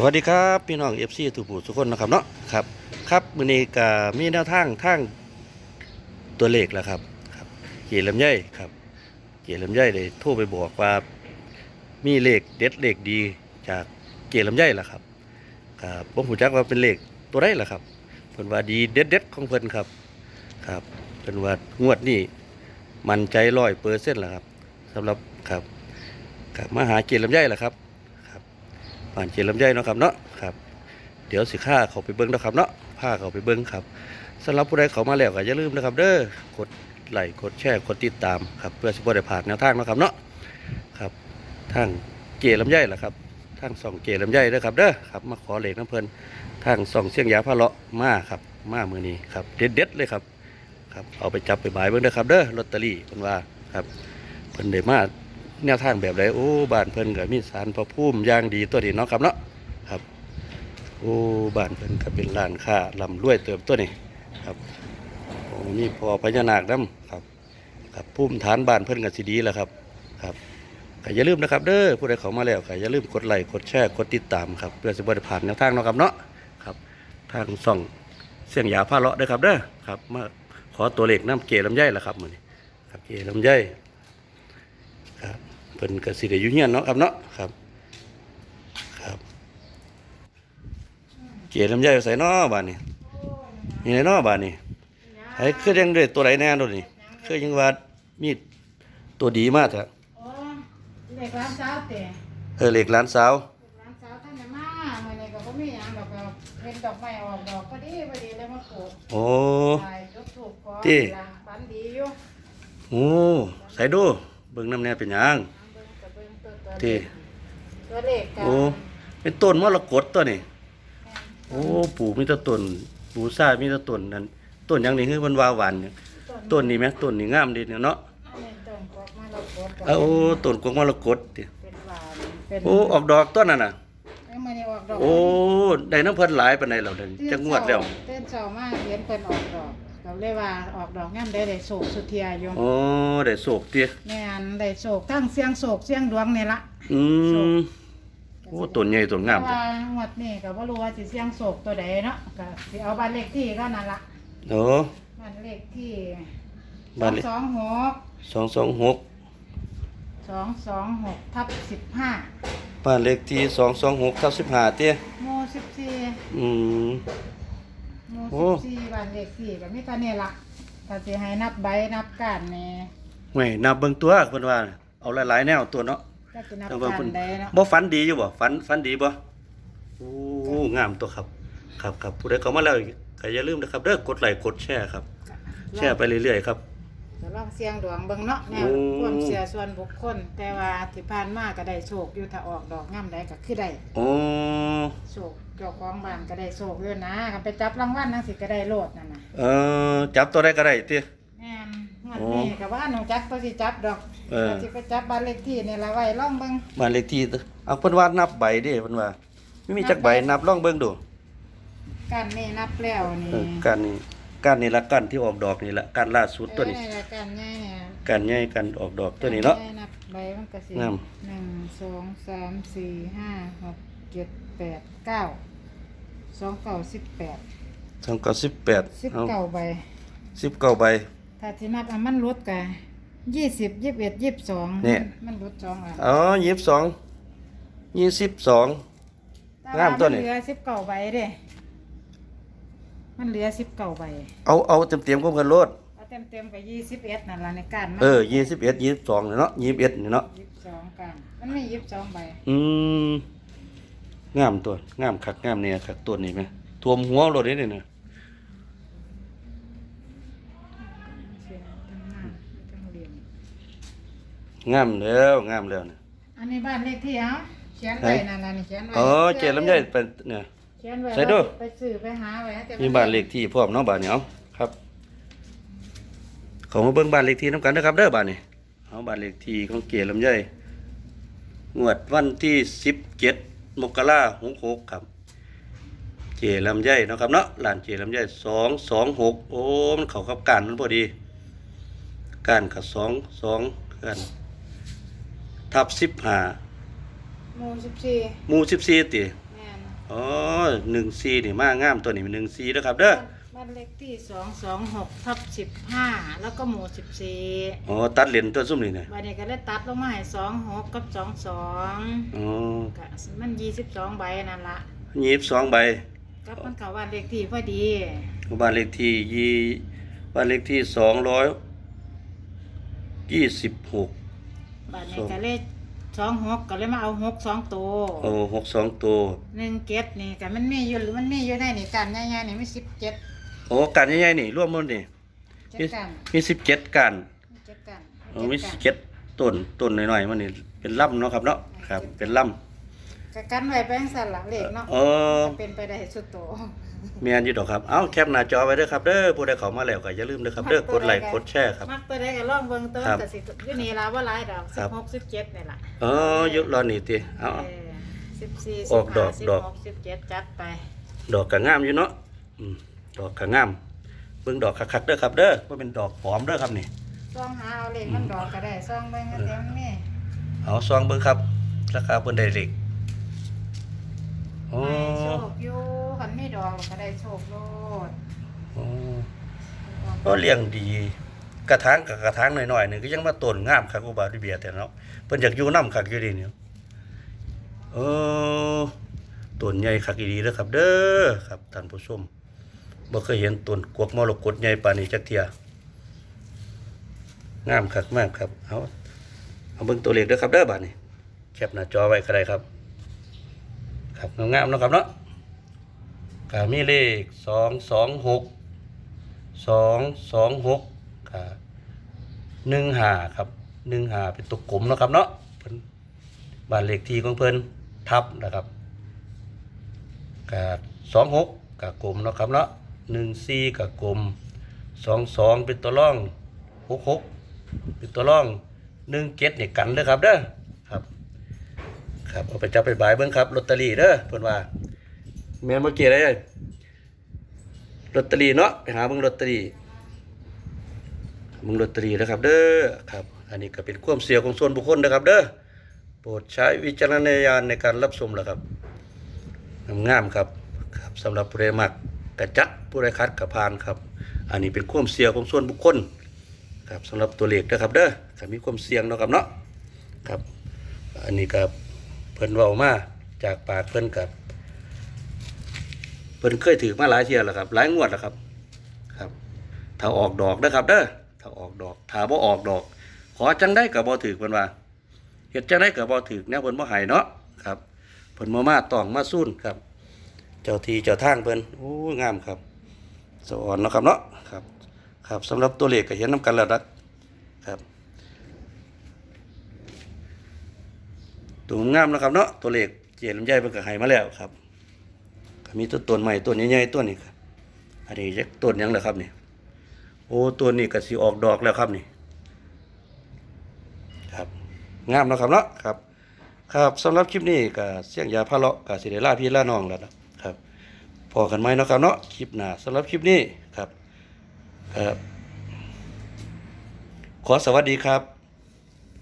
สวัสดีครับพี่น้องเอฟซีทุกผู้ทุกคนนะครับเนาะครับครับมื้อนี้ก็มีแนวทางทางตัวเลขแล้วครับครับ เกียรติลำไยครับเกียรติลำไยได้โทรไปบอกว่ามีเลขเด็ดเลขดีจากเกียรติลำไยล่ะครับครับผมผู้จักว่าเป็นเลขตัวใดล่ะครับเพิ่นว่าดีเด็ดเด็ดของเพิ่นครับครับเพิ่นว่างวดนี้มันใจร้อยเปอร์เซ็นต์ล่ะครับสำหรับครับครับมาหาเกียรติลำไยล่ะครับ ผ่านเจริญใจเนาะครับเนาะครับ เดี๋ยวสิข้าเขาไปเบิ้งเนาะครับเนาะพาเขาไปเบิ้งครับสำหรับผู้ใดเขามาแล้วก็อย่าลืมนะครับ เด้อกดไลค์กดแชร์กดติดตามครับเพื่อสิบ่ได้ผ่านแนวทางเนาะครับเนาะครับทางเจริญใจล่ะครับทางส่องเจริญใจเด้อครับเด้อครับมาขอเหลขน้ำเพลินทางส่องเสียงยาพระเลาะมาครับมามือนี้ครับเด็ดเด็ดเลยครับครับเอาไปจับไปบายเบิ้งเด้อครับเด้อลอตเตอรี่เพิ่นว่าครับเพิ่นได้มา แนวทางแบบใดโอ้บ้านเพิ่นก็มีสารพระภูมิย่างดีตัวนี้เนาะครับเนาะครับ โอ้บ้านเพิ่นก็เป็นร้านค้าลำรวยเติบตัวนี้ครับโอ้มีพอพญานาคนํครับครับภูมิฐานบ้านเพิ่นก็สิดีแล้วครับครับก็อย่าลืมนะครับเด้อผู้ใดเข้ามาแล้วก็อย่าลืมกดไลค์กดแชร์กดติดตามครับเพื่อสิบ่ได้ผ่านแนวทางเนาะครับเนาะครับ ทางส่องเสียงยาพาเลาะด้อครับเด้อครับมาขอตัวเลขน้ำเกลำไยล่ะครับมือนี้ครับเกลำไย เพิ่นก็สิได้อยู่เฮียนเนาะครับเนาะครับครับเกียรลำไยใส่เนาะบานนี้นี่ไหนเนาะบานนี้ไอ้คือยังได้ตัวไหนแน่โดนนี่คือยังว่ามีตัวดีมากเถอะโอ้เด็กร้านเช้าเตะเออเหล็กหลานสาวร้านเช้าท่านน่ะมาเมื่อนี้ก็บ่มีหยังดอกก็เป็นดอกไม้ออกดอกพอดีพอดีเลยมาปลูกโอ้ตายจุดถูกขอที่ล่ะฝันดีอยู่โอ้ใส่ดูเบิ่งน้ำแน่เป็นหยังเบิ่งก็เบิ่ง ตัวตัวที่ตัวเลขกันโอ้เป็นต้นมรกตตัวนี่โอ้ปลูกมีแต่ต้นปลูกซ่ามีแต่ต้นนั่นต้นหยังนี่คือมันว่าหวานเนี่ยต้นนี้ไหมต้นนี้งามดีเนี่ยเนาะอันนี้ต้นกอกมาเรากดเอาต้นกวางมรกตติเป็นหวานเป็นโอ้ออกดอกต้นนั่นน่ะ เอ้ยมื่อนี้ออกดอกโอ้ได้น้ำเพิ่นหลายปานใดแล้วเด้อจักงวดแล้ว เต้นเช้ามาเห็นเพิ่นออกดอก ก็เลยว่าออกดอกงามได้ได้โศกสุเทียอยู่โอ้ได้โศกติแม่นได้โศกทั้งเสียงโศกเสียงดวงนี่ละอืมโอ้ต้นใหญ่ต้นงามแต่ติว่างวดนี้ก็บ่รู้ว่าสิเสียงโศกตัวใดเนาะก็สิเอาบ้านเลขที่ก็นั่นละโอ้บ้านเลขที่บ้านเลขสองหก226สองสองหกทับสิบห้าบ้านเลขที่226ทับ15ติโมสิบสี่อืม โมโอ้ สิบสี่บ้านเลขที่ก็มีแตานี่ละถ้าสิให้นับใบนับก้านนี่ห่วยนับเบิ่งตัวเพิ่นว่าเอาหลายๆแนวตัวเนาะก็สินับแต่ว่าก้าเพิ่นนได้เนาะบ่ฝันดีอยู่บ่ฝันฝันดีบ่โอ้งามตัวครับ ครับครับผู้ใดเข้ามาแล้วก็อย่าลืมนะครับเด้อกดไลค์กดแชร์ครับ แชร์ไปเรื่อยๆครับจะ ลองเสียงดวงเบิ่งเนาะแนวโอ้ความเชื่อส่วนบุคคล แต่ว่าที่ผ่านมาก็ได้โชคอยู่ถ้าออกดอกงามได้ก็คือได้โอ้โชคเจ้าของบ้านก็ได้โชคอยู่นะคันไปจับรางวัลจังสิก็ได้โลดนั่นน่ะเออจับตัวได้ก็ได้ติแม่นงวดโอ้นี้ก็ว่าหนูจักตัวสิจับดอกเออก็สิไปจับบ้านเลขที่นี่ละไว้ลองเบิ่งบ้านเลขที่เอาเพิ่นว่านับใบเด้เพิ่นว่าไม่มีจักใบนับลองเบิ่งดูกันนี่นับแล้วนี่เออการนี้ การนี้ละกันที่ออกดอกนี่ละการล่าสุดตัวนี้เออละกันใหญ่เนี่ยการใหญ่กันออกดอกตัวนี้เนาะใหญ่นับใบมันก็สิงาม หนึ่งสองสามสี่ห้าหกเจ็ดแปดเก้าสองเก้าสิบแปดทั้งก็สิบแปดสิบเอาเก้าใบ สิบเก้าใบ ถ้าที่นับอันมันลดกันยี่สิบยี่สิบเอ็ดยี่สิบสองเนี่ย มันลดสองอันอ๋อยี่สิบสองยี่สิบสองแต่งามตัวนี้มันเหลือสิบเก้าใบเด้ มันเหลือสิบเก้าใบ เอาเอาเต็มเต็มๆก็กันโลดเอาเต็มเต็มๆกับยี่สิบเอ็ดนั่นละในการมันเออยี่สิบเอ็ดยี่สิบสองเนาะยี่สิบเอ็ดเนาะยี่สิบสองกันมันไม่ยี่สิบสองใบอืมงามตัวงามคักงามเนี่ยคักตัวนี้ไหมท่วมหัวรถนี่เนี่ยเสียทั้งหน้าทั้งเหลี่ยมงามแล้วงามแล้วเนี่ยอันนี้บ้านเลขที่เอาเขียนไว้นั่นละนี่เขียนไว้อ๋อเจลำไยเป็นเนี่ย เขียนไว้ใส่ดูไปซื้อไปหาไว้ให้แต่มีบ้านเลขที่พร้อมเนาะบ้านนี้เอาครับเขามาเบิ่งบ้านเลขที่น้ำกันนะครับเด้อบ้านนี้เอาบ้านเลขที่ของเกลำไยงวดวันที่สิบเจ็ดมกราหกหกครับ เจลำไยเนาะครับเนาะร้านเจลำไยสองสองหกโอ้มันเข้ากับการมันพอดี การกับสองสองกันทับสิบห้าหมู่สิบสี่ หมู่สิบสี่ติแม่น อ๋อหนึ่งซีนี่มางามตัวนี้เป็นหนึ่งซีนะครับเด้อบ้านเลขที่สองสองหกทับสิบห้าแล้วก็หมู่สิบสี่อ๋อตัดเหรียญตัวซุ่มนี่เนี่ยบัดนี้ก็เลยตัดลงมาให้สองหกกับสองสองอ๋อก็มันยี่สิบสองใบนั่นละยี่สิบสองใบกับมันเขาบ้านเลขที่พอดีบ้านเลขที่ยี่บ้านเลขที่สองร้อยยี่สิบหกบัดนี้ก็เลย สองหกก็เลยมาเอาหกสองตัวโอ้หกสองตัว หนึ่งเจ็ดนี่ก็มันมีอยู่มันมีอยู่ในนี่กันใหญ่ๆนี่มีสิบเจ็ดโอ้การใหญ่ๆนี่ร่วมหมดนี่เจ็ดกันมีสิบเจ็ดการมีเจ็ดกันโอ้มีสิบเจ็ดต้นต้นหน่อยๆมันนี่เป็นลำเนาะครับเนาะครับ เป็นลก็กันไว้แป้งสั่นหลังเลขเนาะำเออ จะเป็นไปได้สุดโต เมียนอยู่ดอกครับ เอ้าแคปหน้าจอไว้เด้อครับเด้อผู้ใดเข้ามาแล้วก็อย่าลืมเด้อครับเด้อกดไลค์กดแชร์ครับ มักตัวใดก็ลองเบิ่งตัวครับแต่สิอยู่นี่ล่ะว่าหลายดอกคสิรับ บหกสิบเจ็ดนี่ล่ะเอออยุรอนี่ติเอ้า เออสิบสี่ออกดอกสิบดอก หกสิบเจ็ดจัดไป ดอกก็งามอยู่เนาะอืมดอกก็งามเบิ่งดอกคักๆเด้อครับ เด้อบ่เป็นดอกปลอมเด้อครับนี่ซ่องหาเอาเลขมันดอกก็ได้ซ่องเบิ่งกันเต็มนี่เอาซองเบิ่งครับราคาเพิ่นได้เลข โอ้ให้โชคอยู่คันมีดอกก็ได้โชคโลดโอ้ก็เลี้ยงดี กระถางกับกระถางหน่อยๆนึงก็ยังมาต้นงามคักอุบาดิเบียแต่เนาะเพิ่นอยากอยู่นํคักอยู่ดีเนี่ยเออต้นใหญ่คักอีดีเด้อครับ เด้อครับท่านผู้ชมบ่เคยเห็นต้นกวกมรกตใหญ่ปานนี้จักเทียงามคักมากครับเอาเอาเบิ่งตัวเลขเด้อครับเด้อบัดนี้แคปหน้าจอไว้ก็ได้ครับ ครับงามๆเนะครับเนาะก็มีเลขสองสองหกสองสองหกก็หนึ่งหาครับหนึ่งหาเป็นตัวกลมนะครับเนาะเพิ่นบ้านเลขที่ของเพิ่นทับนะครับก็สองหกกับกลมนะครับเนาะหนึ่งสี่กับกลมสองสองเป็นตัวร่องหกหกเป็นตัวร่องหนึ่งเจ็ดเนี่ยกันเด้อครับเด้อ ครับเอาไปจับไปบายเบิ่งครับลอตเตอรี่เด้อเพิ่นว่าแม่นบ่เกี่ยได้ลยลอตเตอรี่เนาะไปหาเบิ่งลอตเตอรี่เบิ่งลอตเตอรี่นะครับ เด้อครับ อันนี้ก็เป็นความเสียของส่วนบุคคลนะครับ เด้อโปรดใช้วิจารณญาณในการรับชมละครับงามครับครับสำหรับผู้ใดมักกระจัดผู้ใดคัดกระพานครับ อันนี้เป็นความเสี่ยงของส่วนบุคคลครับสำหรับตัวเลขนะครับเด้อมีความเสี่ยงเนาะครับเนาะครับ อันนี้กับ เพิ่นเว้ามาจากปากเพิ่นกับเพิ่นเคยถือมาหลายเที่ยแล้วครับ หลายงวดแล้วครับ ครับ ถ้าออกดอกนะครับเด้อถ้าออกดอกถ้าบ่ออกดอก ขอจังได้ก็บ่ถือเพิ่นว่าเฮ็ดจังได้ก็บ่ถือแนวเพิ่นบ่ให้เนาะครับเพิ่นมามาต้องมาสู้นครับ เจ้าทีเจ้าทางเพิ่นโอ้งามครับสะอ่อนเนาะครับเนาะครับ ครับสำหรับตัวเลขก็เห็นนํกันแล้วนะครับ ตัวงามนะครับเนาะตัวเลขเจียลำไยเพิ่นก็ให้มาแล้วครับก็มีต้นต้นใหม่ต้นใหญ่ๆต้นนี้ครับอันนี้จะต้นยังเหรอครับนี่โอ้ต้นนี้ก็สิออกดอกแล้วครับนี่ครับงามเนาะครับเนาะครับ ครับสำหรับคลิปนี้ก็เสี่ยงยาพะเลาะก็สิได้ลาพี่ล่าน้องแล้วนะครับพอกันไหมเนาะครับเนาะคลิปหน้าสำหรับคลิปนี้ครับครับ ขอสวัสดีครับ